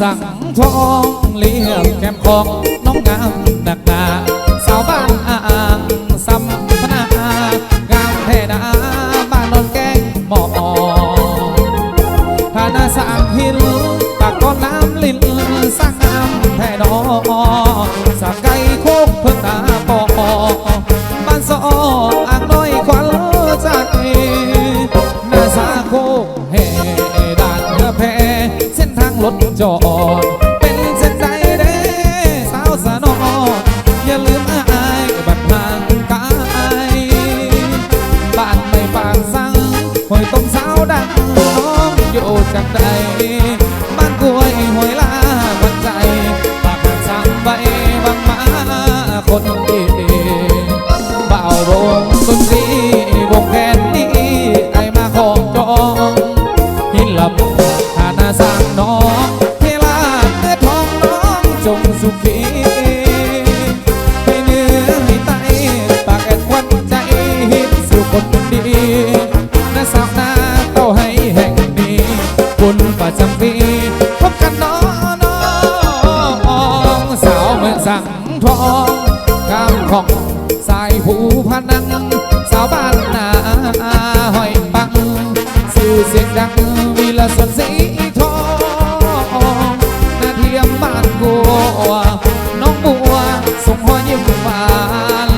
สั่งทองเลี้ยงแก้มของน้องงามดักดาสาวบ้านอ่างสัมพนางามแท่ดาบ้านนนแกงหมอ ฐานะสร้างหินปากก้อนน้ำลินสร้างน้ำแผ่ดอกสร้างไก่ เส้นทางรถจอด เป็นเส้นใจเด้สาวสนออย่าลืมอายบัดทางกาย บ้านไม่ปางสังหอยต้มสาวดังน้องอยู่จังใดบ้านกล้วยหอยลาบันใจปากสั่งใบบางมาคน นาสร้างน้องเทลาเนื้อทองน้องจงสุขี ให้เนื้อให้ไตปากแอดควันใจหินสู่คนดีน้าสาวนาเต้าให้แห่งนี้บุญประจำปีพบกันน้องน้องสาวเมืองสังทองกำของสายผูพนัง สาวบ้านนาหอยปัง สื่อเสียงดั ส่งหอยยิ้มหวาน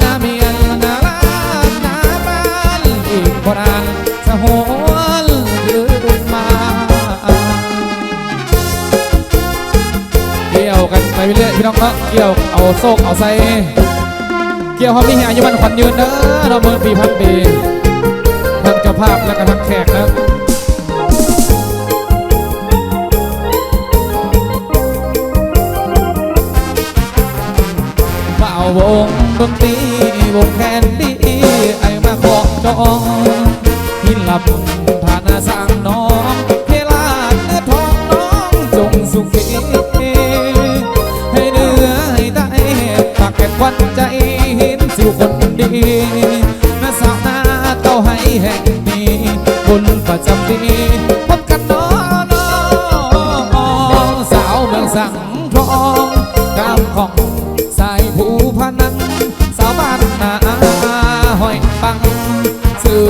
หน้าเมียนหน้าล้านหน้าบ้านอีกคนอันสะโหวนยืนมาเกี่ยวกันไปเรื่อยๆพี่น้องเนาะเกี่ยวเอาโซกเอาใสเกี่ยวเขามีอายุมันขวัญยืนเด้อเราเมื่อปีพันปีทั้งเจ้าภาพและก็ทั้งแขกนะาวงดนตรีวงแคนดีไอมาขอจองหินลับฐานาสร้างน้องเทลาเนื้อทองน้องจงสุขีให้เนื้อให้ได้ปากแก่ควันใจห็นสู่คนดีนาสาวนาเต้าให้แห่งนี้บุญประจำปีพบกันน้องน้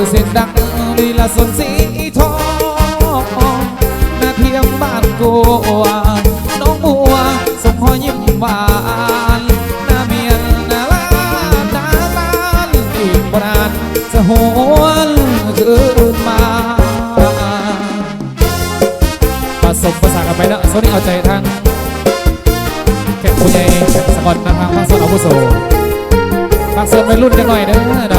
เสียงดังดีละสนสีทองนาเทียมบ้านกัวน้องบัวส่งหอยยิ้มหวานหน้าเมียนหน้าล้านหน้าล้านอีกบนานจะหวนคืนมาผสมภาษากันไปเนอะโซนี่เอาใจทางแขกผู้ใหญ่แขกสกอตนะทางภาคส่วนอาวุโสภาคส่วนวัยรุ่นจังหน่อยเด้อนะ